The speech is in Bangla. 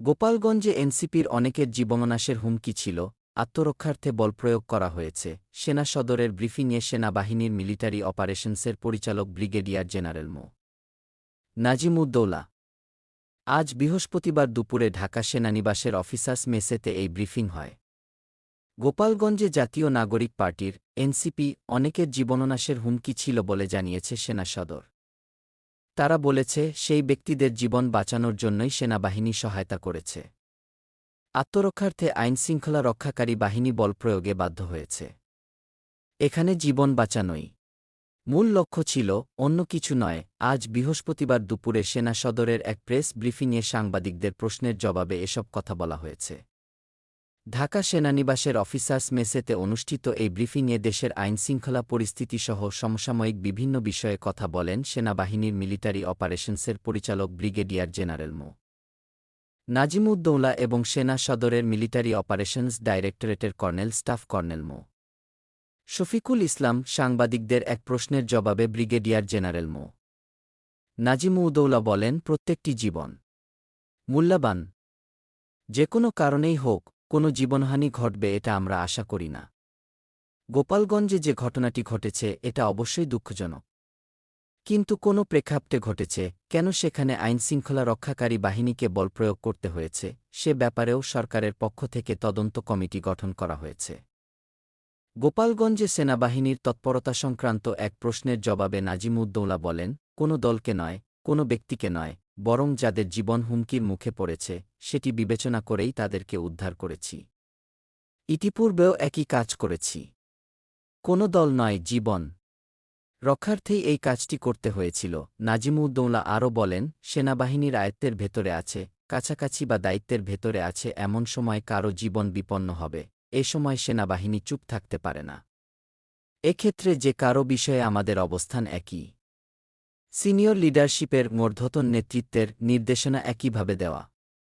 গোপালগঞ্জে এনসিপির অনেকের জীবননাশের হুমকি ছিল, আত্মরক্ষার্থে বল প্রয়োগ করা হয়েছে, সেনা সদরের ব্রিফিংয়ে সেনাবাহিনীর মিলিটারি অপারেশনসের পরিচালক ব্রিগেডিয়ার জেনারেল মো. নাজিমুদ্দৌলা। আজ বৃহস্পতিবার দুপুরে ঢাকা সেনানিবাসের অফিসার্স মেসেতে এই ব্রিফিং হয়। গোপালগঞ্জে জাতীয় নাগরিক পার্টির এনসিপি অনেকের জীবননাশের হুমকি ছিল বলে জানিয়েছে সেনা সদর। তারা বলেছে, সেই ব্যক্তিদের জীবন বাঁচানোর জন্যই সেনাবাহিনী সহায়তা করেছে। আত্মরক্ষার্থে আইনশৃঙ্খলা রক্ষাকারী বাহিনী বল প্রয়োগে বাধ্য হয়েছে। এখানে জীবন বাঁচানোই। মূল লক্ষ্য ছিল, অন্য কিছু নয়, আজ বৃহস্পতিবার দুপুরে সেনা সদরের এক প্রেস ব্রিফিংয়ে সাংবাদিকদের প্রশ্নের জবাবে এসব কথা বলা হয়েছে। ঢাকা সেনানিবাসের অফিসার্স মেসেতে অনুষ্ঠিত এই ব্রিফিংয়ে দেশের আইনশৃঙ্খলা পরিস্থিতিসহ সমসাময়িক বিভিন্ন বিষয়ে কথা বলেন সেনাবাহিনীর মিলিটারি অপারেশনসের পরিচালক ব্রিগেডিয়ার জেনারেল মো. নাজিমুদ্দৌলা এবং সেনা সদরের military operations ডাইরেক্টরেটের colonel staff colonel Mohammad. Shafiqul Islam সাংবাদিকদের এক প্রশ্নের জবাবে ব্রিগেডিয়ার জেনারেল মো. নাজিমুদ্দৌলা বলেন, প্রত্যেকটি জীবন মূল্যবান। যে কোনো কারণেই হোক কোনো জীবনহানি ঘটবে এটা আমরা আশা করি না। গোপালগঞ্জে যে ঘটনাটি ঘটেছে, এটা অবশ্যই দুঃখজনক। কিন্তু কোনো প্রেক্ষাপটে ঘটেছে, কেন সেখানে আইনশৃঙ্খলা রক্ষাকারী বাহিনীকে বল প্রয়োগ করতে হয়েছে, সে ব্যাপারেও সরকারের পক্ষ থেকে তদন্ত কমিটি গঠন করা হয়েছে। গোপালগঞ্জে সেনাবাহিনীর তৎপরতা সংক্রান্ত এক প্রশ্নের জবাবে নাজিমুদ্দৌলা বলেন, কোনো দলকে নয়, কোনো ব্যক্তিকে নয় বরং যাদের জীবন হুমকির মুখে পড়েছে, সেটি বিবেচনা করেই তাদেরকে উদ্ধার করেছি। ইতিপূর্বেও একই কাজ করেছি। কোনো দল নয়, জীবন। রক্ষার্থেই এই কাজটি করতে হয়েছিল, নাজিমুদ্দৌলা আরও বলেন, সেনাবাহিনীর আয়ত্তের ভেতরে আছে, কাছাকাছি বা দায়িত্বের ভেতরে আছে এমন সময় কারও জীবন বিপন্ন হবে, এ সময় সেনাবাহিনী চুপ থাকতে পারে না। এক্ষেত্রে যে কারও বিষয়ে আমাদের অবস্থান একই। সিনিয়র লিডারশিপের মর্ধতন নেতৃত্বের নির্দেশনা একইভাবে দেওয়া।